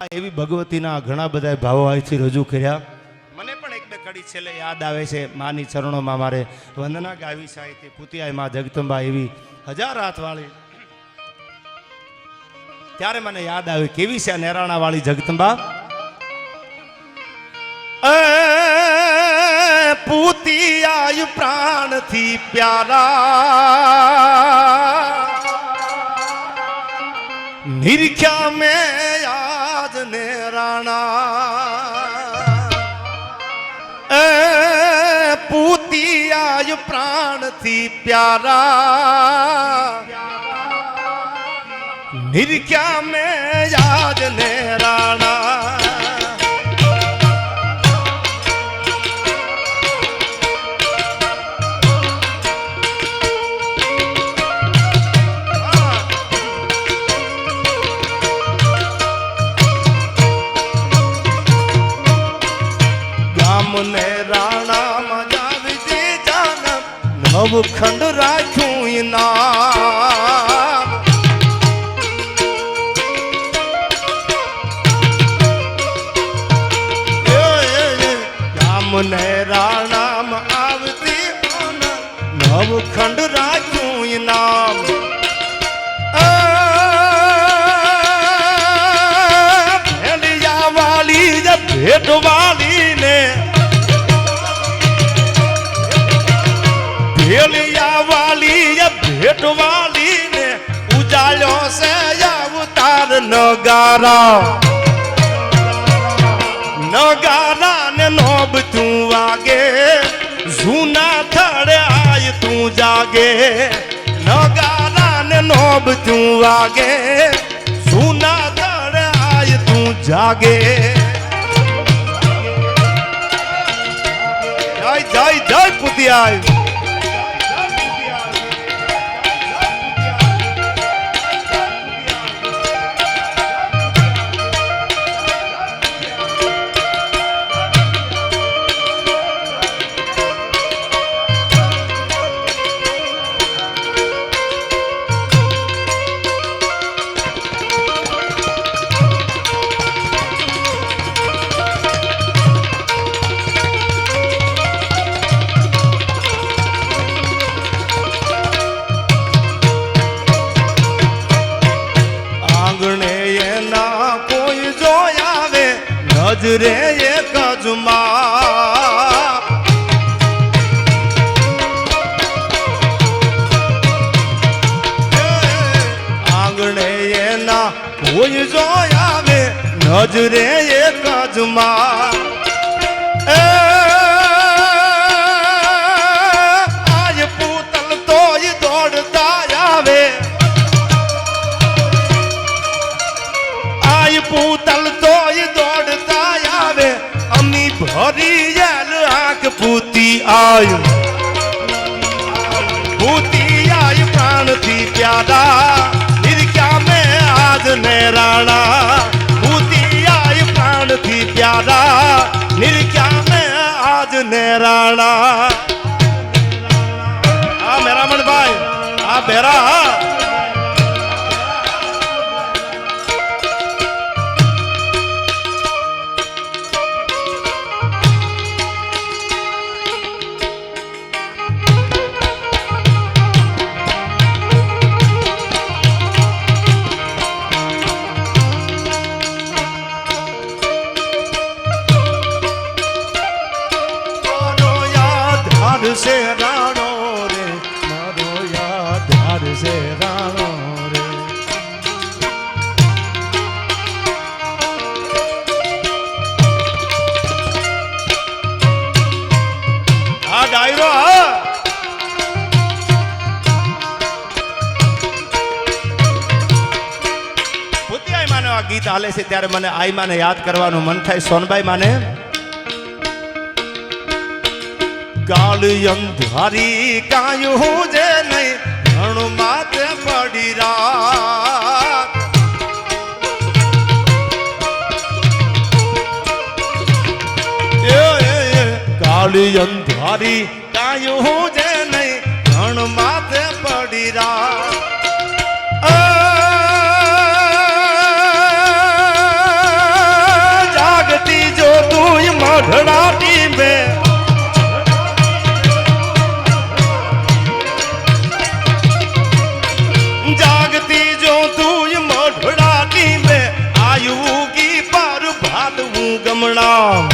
એવી ભગવતીના ઘણા બધા ભાવો અહીંથી રજૂ કર્યા. મને પણ એક બે કડી છેલ્લે યાદ આવે છે, માની ચરણોમાં મારે વંદના ગાવી સાહિત્ય પુતિયાયમાં જગદંબા એવી હજાર હાથવાળી ત્યારે મને યાદ આવ્યું કેવી છે નેરાણા વાળી જગદંબા? પુતિયાય પ્રાણથી પ્યારા. નિરખ્યા મેં પ્રાણથી પ્યારા નિરખ્યા મેં યાદ ને રાણા ગામને જાન નવ ખંડ રાખ્યું ઇનામ રામ એ, એ, નગારા. નગારા ને નોબ તું વાગે. જૂના થડે આય તું જાગે. નગારા ને નોબ તું વાગે. જૂના થડે આય તું જાગે. જય જય જય પુતિયાય નજરે એક જ માં આંગણે એના કોઈ જો આવે નજરે એક જ માં આય. પૂતી આય, પ્રાણથી પ્યાદા નિરખ્યા મેં આજ ને રાણા પૂતી આય, પ્રાણથી પ્યાદા નિરખ્યા મેં આજ ને રાણા આ મેરામણભાઈ, આ બેરા ગીત હાલે છે ત્યારે મને આઈ માને યાદ કરવાનું મન થાય. સોનભાઈ માને કાળ અંધારી કાયું જે નહીં, ઘણું માથે પડી રા કાળી અંધારી કાયું જે નહીં, ઘણ માથે પડી રાત. ગમણા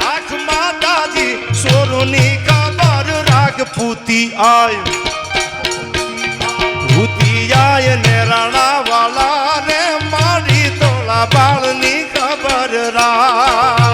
રાખ માતાજી સોરુની કબર રાખ પૂતી આય. પૂતી આય ને રાણા વાલા રે, મારી તોલા બાળની ખબર રાખ.